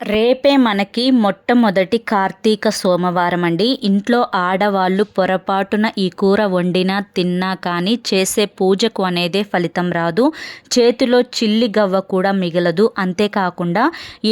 రేపే మనకి మొట్టమొదటి కార్తీక సోమవారం అండి ఇంట్లో ఆడవాళ్ళు పొరపాటున ఈ కూర వండినా తిన్నా కానీ చేసే పూజకు అనేదే ఫలితం రాదు. చేతిలో చిల్లి గవ్వ కూడా మిగలదు. అంతేకాకుండా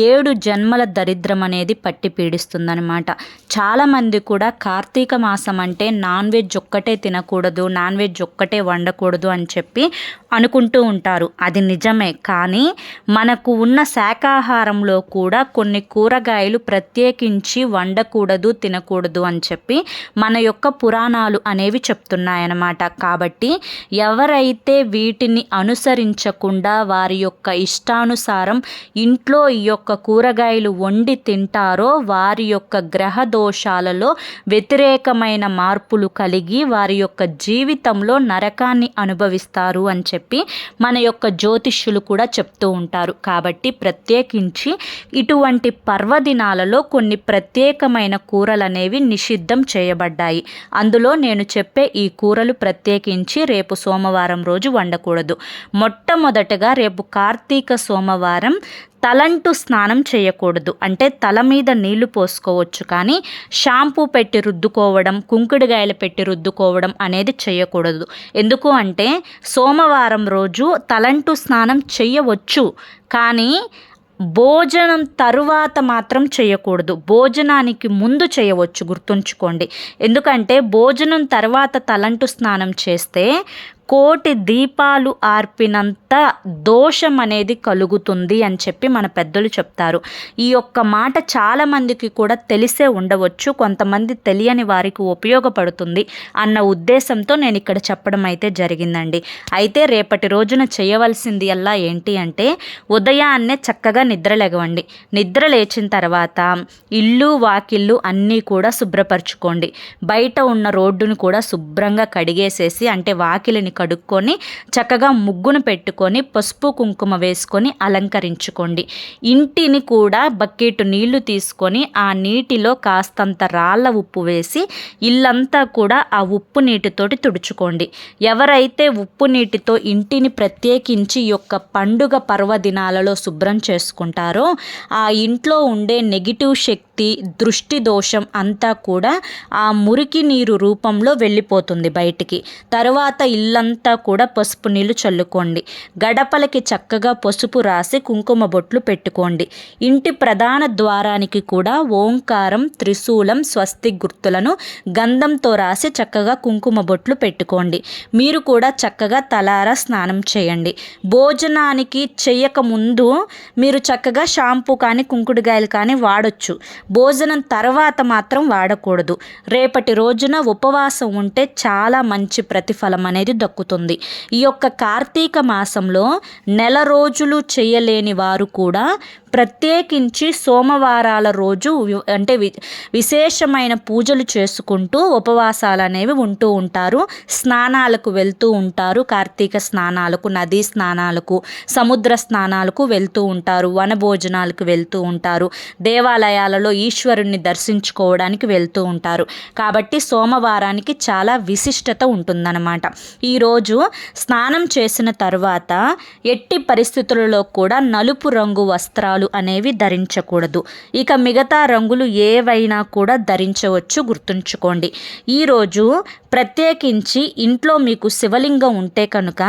ఏడు జన్మల దరిద్రం అనేది పట్టి పీడిస్తుందనమాట చాలామంది కూడా కార్తీక మాసం అంటే నాన్ వెజ్ ఒక్కటే తినకూడదు నాన్ వెజ్ ఒక్కటే వండకూడదు అని చెప్పి అనుకుంటూ ఉంటారు. అది నిజమే. కానీ మనకు ఉన్న శాకాహారంలో కూడా కొన్ని కూరగాయలు ప్రత్యేకించి వండకూడదు తినకూడదు అని చెప్పి మన యొక్క పురాణాలు అనేవి చెప్తున్నాయన్నమాట. కాబట్టి ఎవరైతే వీటిని అనుసరించకుండా వారి యొక్క ఇష్టానుసారం ఇంట్లో ఈ యొక్క కూరగాయలు వండి తింటారో వారి యొక్క గ్రహ దోషాలలో వ్యతిరేకమైన మార్పులు కలిగి వారి యొక్క జీవితంలో నరకాన్ని అనుభవిస్తారు అని చెప్పి మన యొక్క జ్యోతిష్యులు కూడా చెప్తూ ఉంటారు. కాబట్టి ప్రత్యేకించి ఇటువంటి పర్వదినాలలో కొన్ని ప్రత్యేకమైన కూరలు అనేవి నిషిద్ధం చేయబడ్డాయి. అందులో నేను చెప్పే ఈ కూరలు ప్రత్యేకించి రేపు సోమవారం రోజు వండకూడదు. మొట్టమొదటగా రేపు కార్తీక సోమవారం తలంటు స్నానం చేయకూడదు. అంటే తల మీద నీళ్ళు పోసుకోవచ్చు కానీ షాంపూ పెట్టి రుద్దుకోవడం కుంకుడుగాయలు పెట్టి రుద్దుకోవడం అనేది చేయకూడదు. ఎందుకు అంటే సోమవారం రోజు తలంటు స్నానం చేయవచ్చు కానీ భోజనం తరువాత మాత్రం చేయకూడదు. భోజనానికి ముందు చేయవచ్చు గుర్తుంచుకోండి. ఎందుకంటే భోజనం తర్వాత తలంటు స్నానం చేస్తే కోటి దీపాలు ఆర్పినంత దోషం అనేది కలుగుతుంది అని చెప్పి మన పెద్దలు చెప్తారు. ఈ యొక్క మాట చాలామందికి కూడా తెలిసే ఉండవచ్చు. కొంతమంది తెలియని వారికి ఉపయోగపడుతుంది అన్న ఉద్దేశంతో నేను ఇక్కడ చెప్పడం అయితే జరిగిందండి. అయితే రేపటి రోజున చేయవలసింది అలా ఏంటి అంటే ఉదయాన్నే చక్కగా నిద్రలేగవండి నిద్ర లేచిన తర్వాత ఇల్లు వాకిళ్ళు అన్నీ కూడా శుభ్రపరచుకోండి. బయట ఉన్న రోడ్డును కూడా శుభ్రంగా కడిగేసేసి అంటే వాకిలిని కడుక్కొని చక్కగా ముగ్గును పెట్టుకొని పసుపు కుంకుమ వేసుకొని అలంకరించుకోండి. ఇంటిని కూడా బకెట్ నీళ్ళు తీసుకొని ఆ నీటిలో కాస్తంత రాళ్ళ ఉప్పు వేసి ఇల్లంతా కూడా ఆ ఉప్పు నీటితోటి తుడుచుకోండి. ఎవరైతే ఉప్పు నీటితో ఇంటిని ప్రత్యేకించి యొక్క పండుగ పర్వదినాలలో శుభ్రం చేసుకుంటారో ఆ ఇంట్లో ఉండే నెగిటివ్ శక్తి దృష్టి దోషం అంతా కూడా ఆ మురికి నీరు రూపంలో వెళ్ళిపోతుంది బయటికి. తర్వాత ఇల్లంతా అంతా కూడా పసుపు నీళ్ళు చల్లుకోండి. గడపలకి చక్కగా పసుపు రాసి కుంకుమ బొట్లు పెట్టుకోండి. ఇంటి ప్రధాన ద్వారానికి కూడా ఓంకారం త్రిశూలం స్వస్తి గుర్తులను గంధంతో రాసి చక్కగా కుంకుమ బొట్లు పెట్టుకోండి. మీరు కూడా చక్కగా తలారా స్నానం చేయండి. భోజనానికి చేయక ముందు మీరు చక్కగా షాంపూ కానీ కుంకుడుగాయలు కానీ వాడొచ్చు. భోజనం తర్వాత మాత్రం వాడకూడదు. రేపటి రోజున ఉపవాసం ఉంటే చాలా మంచి ప్రతిఫలం అనేది దక్కుతుంది దొరుకుతుంది ఈ యొక్క కార్తీక మాసంలో నెల రోజులు చేయలేని వారు కూడా ప్రత్యేకించి సోమవారాల రోజు అంటే వి విశేషమైన పూజలు చేసుకుంటూ ఉపవాసాలు అనేవి ఉంటూ ఉంటారు. స్నానాలకు వెళ్తూ ఉంటారు. కార్తీక స్నానాలకు నదీ స్నానాలకు సముద్ర స్నానాలకు వెళ్తూ ఉంటారు. వనభోజనాలకు వెళ్తూ ఉంటారు. దేవాలయాలలో ఈశ్వరుణ్ణి దర్శించుకోవడానికి వెళ్తూ ఉంటారు. కాబట్టి సోమవారానికి చాలా విశిష్టత ఉంటుందన్నమాట. ఈరోజు స్నానం చేసిన తర్వాత ఎట్టి పరిస్థితులలో కూడా నలుపు రంగు వస్త్రాలు రంగులు అనేవి ధరించకూడదు. ఇక మిగతా రంగులు ఏవైనా కూడా ధరించవచ్చు గుర్తుంచుకోండి. ఈరోజు ప్రత్యేకించి ఇంట్లో మీకు శివలింగం ఉంటే కనుక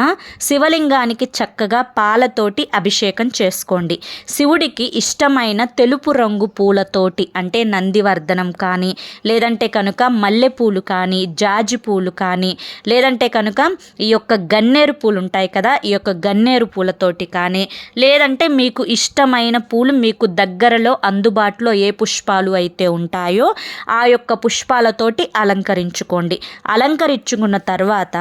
శివలింగానికి చక్కగా పాలతోటి అభిషేకం చేసుకోండి. శివుడికి ఇష్టమైన తెలుపు రంగు పూలతోటి అంటే నందివర్ధనం కానీ లేదంటే కనుక మల్లెపూలు కానీ జాజి పూలు కానీ లేదంటే కనుక ఈ యొక్క గన్నేరు పూలు ఉంటాయి కదా ఈ యొక్క గన్నేరు పూలతోటి కానీ లేదంటే మీకు ఇష్టమైన పూలు మీకు దగ్గరలో అందుబాటులో ఏ పుష్పాలు అయితే ఉంటాయో ఆ యొక్క పుష్పాలతోటి అలంకరించుకోండి. అలంకరించుకున్న తర్వాత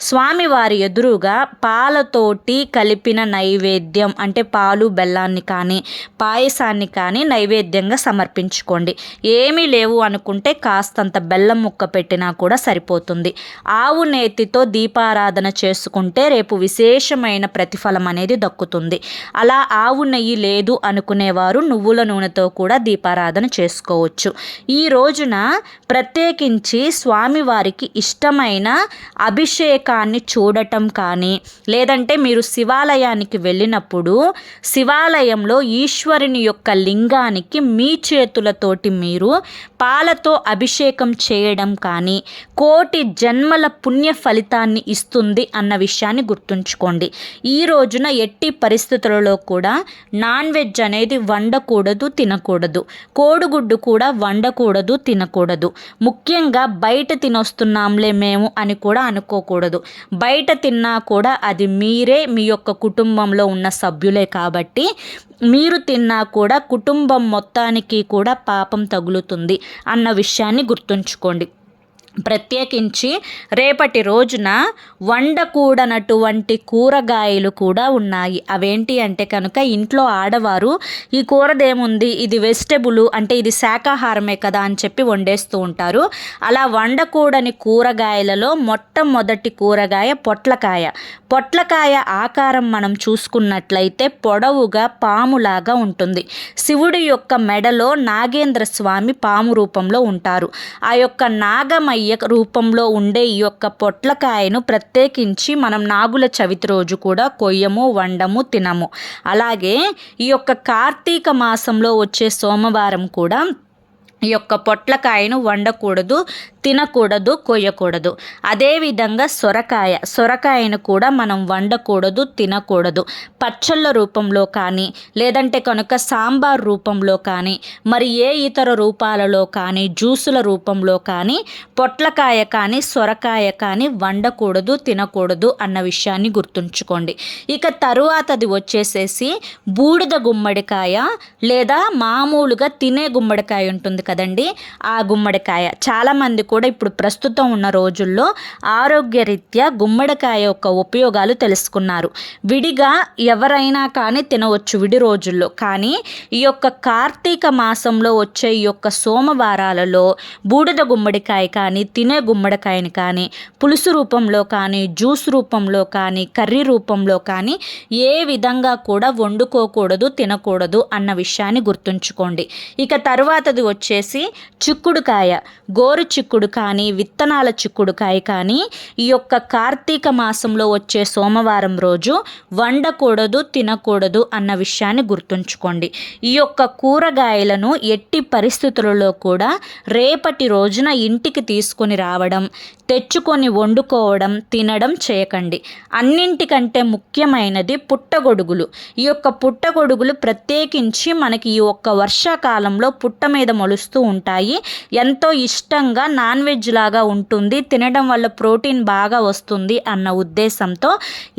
స్వామివారి ఎదురుగా పాలతోటి కలిపిన నైవేద్యం అంటే పాలు బెల్లాన్ని కానీ పాయసాన్ని కానీ నైవేద్యంగా సమర్పించుకోండి. ఏమీ లేవు అనుకుంటే కాస్తంత బెల్లం ముక్క పెట్టినా కూడా సరిపోతుంది. ఆవు నేతితో దీపారాధన చేసుకుంటే రేపు విశేషమైన ప్రతిఫలం అనేది దక్కుతుంది. అలా ఆవు నెయ్యి లేదు అనుకునేవారు. నువ్వుల నూనెతో కూడా దీపారాధన చేసుకోవచ్చు. ఈ రోజున ప్రత్యేకించి స్వామివారికి ఇష్టమైన అభిషేకాన్ని చూడటం కానీ లేదంటే మీరు శివాలయానికి వెళ్ళినప్పుడు శివాలయంలో ఈశ్వరుని యొక్క లింగానికి మీ చేతులతోటి మీరు పాలతో అభిషేకం చేయడం కానీ కోటి జన్మల పుణ్య ఫలితాన్ని ఇస్తుంది అన్న విషయాన్ని గుర్తుంచుకోండి. ఈ రోజున ఎట్టి పరిస్థితులలో కూడా నాన్ వెజ్ వెజ్ అనేది వండకూడదు తినకూడదు. కోడిగుడ్డు కూడా వండకూడదు తినకూడదు. ముఖ్యంగా బయట తినొస్తున్నాంలే మేము అని కూడా అనుకోకూడదు. బయట తిన్నా కూడా అది మీరే మీ యొక్క కుటుంబంలో ఉన్న సభ్యులే కాబట్టి మీరు తిన్నా కూడా కుటుంబం మొత్తానికి కూడా పాపం తగులుతుంది అన్న విషయాన్ని గుర్తుంచుకోండి. ప్రత్యేకించి రేపటి రోజున వండకూడనటువంటి కూరగాయలు కూడా ఉన్నాయి. అవేంటి అంటే కనుక ఇంట్లో ఆడవారు ఈ కూరదేముంది? ఇది వెజిటబుల్ అంటే ఇది శాకాహారమే కదా అని చెప్పి వండేస్తూ ఉంటారు. అలా వండకూడని కూరగాయలలో మొట్టమొదటి కూరగాయ పొట్లకాయ. పొట్లకాయ ఆకారం మనం చూసుకున్నట్లయితే పొడవుగా పాములాగా ఉంటుంది. శివుడి యొక్క మెడలో నాగేంద్ర స్వామి పాము రూపంలో ఉంటారు. ఆ యొక్క నాగమయ్య రూపంలో ఉండే ఈ యొక్క పొట్లకాయను ప్రత్యేకించి మనం నాగుల చవితి రోజు కూడా కొయ్యము వండము తినము. అలాగే ఈ యొక్క కార్తీక మాసంలో వచ్చే సోమవారం కూడా ఈ యొక్క పొట్లకాయను వండకూడదు తినకూడదు కొయ్యకూడదు. అదేవిధంగా సొరకాయ సొరకాయను కూడా మనం వండకూడదు తినకూడదు. పచ్చళ్ళ రూపంలో కానీ లేదంటే కనుక సాంబార్ రూపంలో కానీ మరి ఏ ఇతర రూపాలలో కానీ జ్యూసుల రూపంలో కానీ పొట్లకాయ కానీ సొరకాయ కానీ వండకూడదు తినకూడదు అన్న విషయాన్ని గుర్తుంచుకోండి. ఇక తరువాతది వచ్చేసేసి బూడిద గుమ్మడికాయ లేదా మామూలుగా తినే గుమ్మడికాయ ఉంటుంది కదండి ఆ గుమ్మడికాయ. చాలామంది కూడా ఇప్పుడు ప్రస్తుతం ఉన్న రోజుల్లో ఆరోగ్యరీత్యా గుమ్మడికాయ యొక్క ఉపయోగాలు తెలుసుకున్నారు. విడిగా ఎవరైనా కానీ తినవచ్చు విడి రోజుల్లో. కానీ ఈ యొక్క కార్తీక మాసంలో వచ్చే ఈ యొక్క సోమవారాలలో బూడిద గుమ్మడికాయ కానీ తినే గుమ్మడికాయని కానీ పులుసు రూపంలో కానీ జ్యూస్ రూపంలో కానీ కర్రీ రూపంలో కానీ ఏ విధంగా కూడా వండుకోకూడదు తినకూడదు అన్న విషయాన్ని గుర్తుంచుకోండి. ఇక తర్వాతది వచ్చేసి చిక్కుడుకాయ గోరు చిక్కుడు కానీ విత్తనాల చిక్కుడుకాయ కానీ ఈ యొక్క కార్తీక మాసంలో వచ్చే సోమవారం రోజు వండకూడదు తినకూడదు అన్న విషయాన్ని గుర్తుంచుకోండి. ఈ యొక్క కూరగాయలను ఎట్టి పరిస్థితులలో కూడా రేపటి రోజున ఇంటికి తీసుకొని రావడం తెచ్చుకొని వండుకోవడం తినడం చేయకండి. అన్నింటికంటే ముఖ్యమైనది పుట్టగొడుగులు. ఈ యొక్క పుట్టగొడుగులు ప్రత్యేకించి మనకి ఈ ఒక్క వర్షాకాలంలో పుట్ట మీద మొలుస్తూ వస్తూ ఉంటాయి. ఎంతో ఇష్టంగా నాన్ వెజ్ లాగా ఉంటుంది. తినడం వల్ల ప్రోటీన్ బాగా వస్తుంది అన్న ఉద్దేశంతో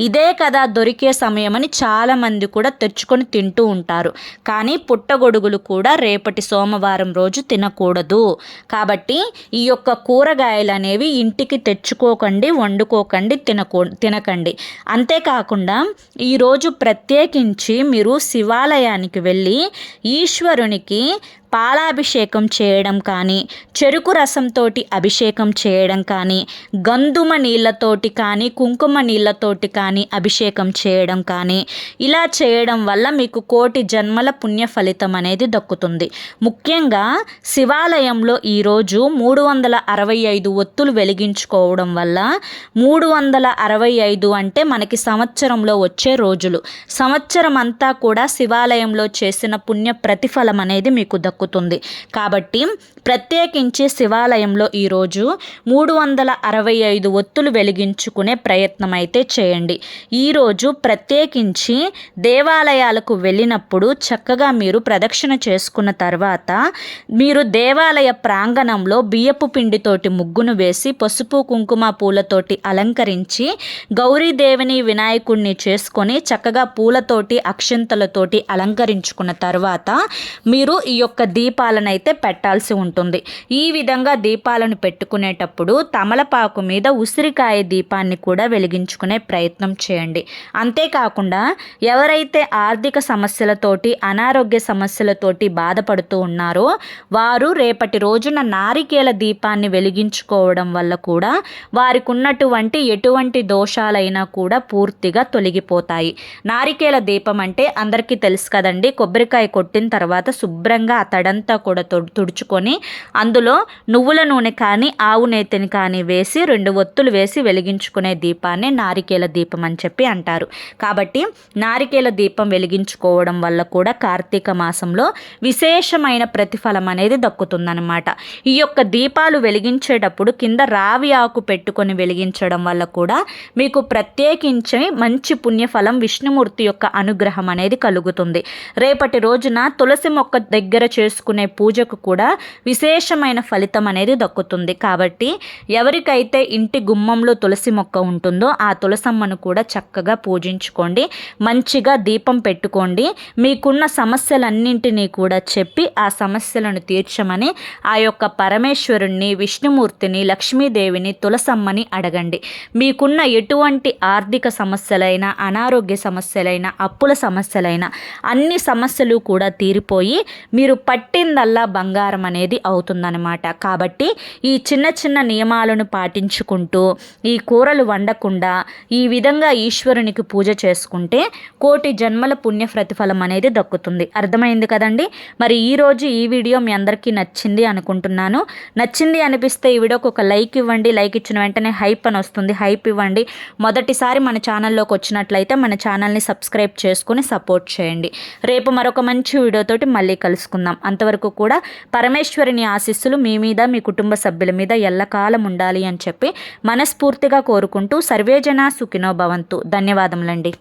ఇదే కదా దొరికే సమయమని చాలామంది కూడా తెచ్చుకొని తింటూ ఉంటారు. కానీ పుట్టగొడుగులు కూడా రేపటి సోమవారం రోజు తినకూడదు. కాబట్టి ఈ యొక్క కూరగాయలు అనేవి ఇంటికి తెచ్చుకోకండి వండుకోకండి తినకూ తినకండి. అంతేకాకుండా ఈరోజు ప్రత్యేకించి మీరు శివాలయానికి వెళ్ళి ఈశ్వరునికి పాలాభిషేకం చేయడం కానీ చెరుకు రసంతో అభిషేకం చేయడం కానీ గంధుమ నీళ్ళతోటి కానీ కుంకుమ నీళ్ళతోటి కానీ అభిషేకం చేయడం కానీ ఇలా చేయడం వల్ల మీకు కోటి జన్మల పుణ్య ఫలితం అనేది దక్కుతుంది. ముఖ్యంగా శివాలయంలో ఈరోజు మూడు వందల అరవై ఐదు ఒత్తులు వెలిగించుకోవడం వల్ల మూడు వందల అరవై ఐదు అంటే మనకి సంవత్సరంలో వచ్చే రోజులు. సంవత్సరం అంతా కూడా శివాలయంలో చేసిన పుణ్య ప్రతిఫలం అనేది మీకు దక్కు దక్కుతుంది. కాబట్టి ప్రత్యేకించి శివాలయంలో ఈరోజు మూడు వందల అరవై ఐదు ఒత్తులు వెలిగించుకునే ప్రయత్నం అయితే చేయండి. ఈరోజు ప్రత్యేకించి దేవాలయాలకు వెళ్ళినప్పుడు చక్కగా మీరు ప్రదక్షిణ చేసుకున్న తర్వాత మీరు దేవాలయ ప్రాంగణంలో బియ్యపు పిండితోటి ముగ్గును వేసి పసుపు కుంకుమ పూలతోటి అలంకరించి గౌరీదేవిని వినాయకుడిని చేసుకొని చక్కగా పూలతోటి అక్షంతలతోటి అలంకరించుకున్న తర్వాత మీరు ఈ యొక్క దీపాలను అయితే పెట్టాల్సి ఉంటుంది. ఈ విధంగా దీపాలను పెట్టుకునేటప్పుడు తమలపాకు మీద ఉసిరికాయ దీపాన్ని కూడా వెలిగించుకునే ప్రయత్నం చేయండి. అంతేకాకుండా ఎవరైతే ఆర్థిక సమస్యలతోటి అనారోగ్య సమస్యలతోటి బాధపడుతూ ఉన్నారో వారు రేపటి రోజున నారికేల దీపాన్ని వెలిగించుకోవడం వల్ల కూడా వారికి ఉన్నటువంటి ఎటువంటి దోషాలైనా కూడా పూర్తిగా తొలగిపోతాయి. నారికేల దీపం అంటే అందరికీ తెలుసు కదండి కొబ్బరికాయ కొట్టిన తర్వాత శుభ్రంగా అతడి తడంతా కూడా తుడుచుకొని అందులో నువ్వుల నూనె కానీ ఆవు నేతిని కానీ వేసి రెండు ఒత్తులు వేసి వెలిగించుకునే దీపాన్ని నారికేల దీపం అని చెప్పి అంటారు. కాబట్టి నారికేల దీపం వెలిగించుకోవడం వల్ల కూడా కార్తీక మాసంలో విశేషమైన ప్రతిఫలం అనేది దక్కుతుందనమాట ఈ యొక్క దీపాలు వెలిగించేటప్పుడు కింద రావి ఆకు పెట్టుకొని వెలిగించడం వల్ల కూడా మీకు ప్రత్యేకించి మంచి పుణ్యఫలం విష్ణుమూర్తి యొక్క అనుగ్రహం అనేది కలుగుతుంది. రేపటి రోజున తులసి మొక్క దగ్గర చేసుకునే పూజకు కూడా విశేషమైన ఫలితం అనేది దక్కుతుంది. కాబట్టి ఎవరికైతే ఇంటి గుమ్మంలో తులసి మొక్క ఉంటుందో ఆ తులసమ్మను కూడా చక్కగా పూజించుకోండి. మంచిగా దీపం పెట్టుకోండి. మీకున్న సమస్యలన్నింటినీ కూడా చెప్పి ఆ సమస్యలను తీర్చమని ఆ యొక్క పరమేశ్వరుణ్ణి విష్ణుమూర్తిని లక్ష్మీదేవిని తులసమ్మని అడగండి. మీకున్న ఎటువంటి ఆర్థిక సమస్యలైనా అనారోగ్య సమస్యలైనా అప్పుల సమస్యలైనా అన్ని సమస్యలు కూడా తీరిపోయి మీరు పట్టిందల్లా బంగారం అనేది అవుతుందన్నమాట. కాబట్టి ఈ చిన్న చిన్న నియమాలను పాటించుకుంటూ ఈ కూరలు వండకుండా ఈ విధంగా ఈశ్వరునికి పూజ చేసుకుంటే కోటి జన్మల పుణ్య ప్రతిఫలం అనేది దక్కుతుంది. అర్థమైంది కదండి? మరి ఈరోజు ఈ వీడియో మీ అందరికీ నచ్చింది అనుకుంటున్నాను. నచ్చింది అనిపిస్తే ఈ వీడియోకి ఒక లైక్ ఇవ్వండి. లైక్ ఇచ్చిన వెంటనే హైప్ అని వస్తుంది. హైప్ ఇవ్వండి. మొదటిసారి మన ఛానల్లోకి వచ్చినట్లయితే మన ఛానల్ని సబ్స్క్రైబ్ చేసుకుని సపోర్ట్ చేయండి. రేపు మరొక మంచి వీడియోతోటి మళ్ళీ కలుసుకుందాం. అంతవరకు కూడా పరమేశ్వరిని ఆశీస్సులు మీ మీద మీ కుటుంబ సభ్యుల మీద ఎల్లకాలం ఉండాలి అని చెప్పి మనస్ఫూర్తిగా కోరుకుంటూ సర్వేజన సుఖినో భవంతు. ధన్యవాదములండి.